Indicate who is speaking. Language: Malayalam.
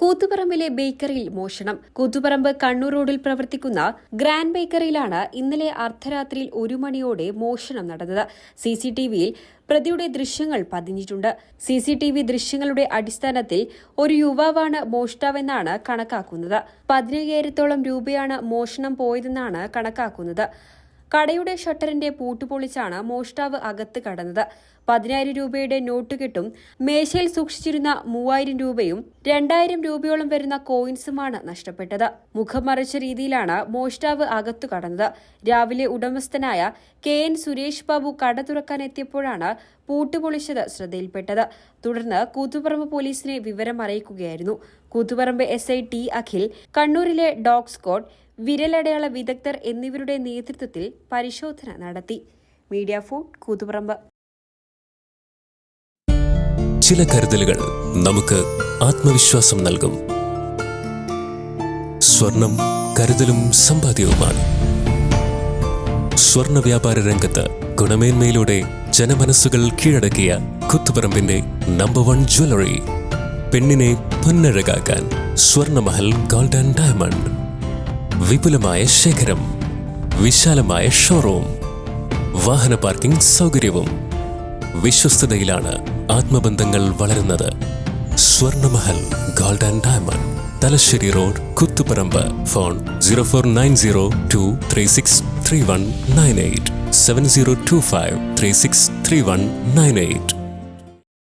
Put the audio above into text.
Speaker 1: കൂത്തുപറമ്പിലെ ബേക്കറിയിൽ മോഷണം. കൂത്തുപറമ്പ് കണ്ണൂർ റോഡിൽ പ്രവർത്തിക്കുന്ന ഗ്രാൻഡ് ബേക്കറിയിലാണ് ഇന്നലെ അർദ്ധരാത്രിയിൽ ഒരു മണിയോടെ മോഷണം നടന്നത്. സിസിടിവിയിൽ പ്രതിയുടെ ദൃശ്യങ്ങൾ പതിഞ്ഞിട്ടുണ്ട്. സി സി ടി വി ദൃശ്യങ്ങളുടെ അടിസ്ഥാനത്തിൽ ഒരു യുവാവാണ് മോഷ്ടാവെന്നാണ് കണക്കാക്കുന്നത്. പതിനയ്യായിരത്തോളം രൂപയാണ് മോഷണം പോയതെന്നാണ് കണക്കാക്കുന്നത്. കടയുടെ ഷട്ടറിന്റെ പൂട്ടുപൊളിച്ചാണ് മോഷ്ടാവ് അകത്ത് കടന്നത്. പതിനായിരം രൂപയുടെ നോട്ട് കിട്ടും. മേശയിൽ സൂക്ഷിച്ചിരുന്ന മൂവായിരം രൂപയും രണ്ടായിരം രൂപയോളം വരുന്ന കോയിൻസുമാണ് നഷ്ടപ്പെട്ടത്. മുഖം മറിച്ച രീതിയിലാണ് മോഷ്ടാവ് അകത്തു കടന്നത്. രാവിലെ ഉടമസ്ഥനായ കെ എൻ സുരേഷ് ബാബു കട തുറക്കാൻ എത്തിയപ്പോഴാണ് പൂട്ടുപൊളിച്ചത് ശ്രദ്ധയിൽപ്പെട്ടത്. തുടർന്ന് കൂത്തുപറമ്പ് പോലീസിനെ വിവരം അറിയിക്കുകയായിരുന്നു. Koothuparamba S I T Akhil കണ്ണൂരിലെ ഡോഗ് സ്ക്വാഡ് വിരലടയാള വിദഗ്ധർ എന്നിവരുടെ നേതൃത്വത്തിൽ പരിശോധന നടത്തി. Media phone Koothuparamba.
Speaker 2: ചില കരുതലുകൾ നമുക്ക് ആത്മവിശ്വാസം നൽകും. സ്വർണം കരുതലും സമ്പാദ്യവുമാണ്. സ്വർണ വ്യാപാര രംഗത്ത് ഗുണമേന്മയിലൂടെ ജനമനസ്സുകൾ കീഴടക്കിയ കുത്തുപറമ്പിന്റെ നമ്പർ വൺ ജ്വല്ലറി പെണ്ണിനെ പൊന്നഴകാക്കാൻ സ്വർണമഹൽ ഗോൾഡ് ആൻഡ് ഡയമണ്ട് വിപുലമായ ശേഖരം വിശാലമായ ഷോറൂം വാഹന പാർക്കിംഗ് സൗകര്യവും. വിശ്വസ്തതയിലാണ് ആത്മബന്ധങ്ങൾ വളരുന്നത്. Swarnamahal gold and diamond Thalassery road Kuthuparamba phone zero four nine zero two three six three one nine eight seven zero two five three six three one nine eight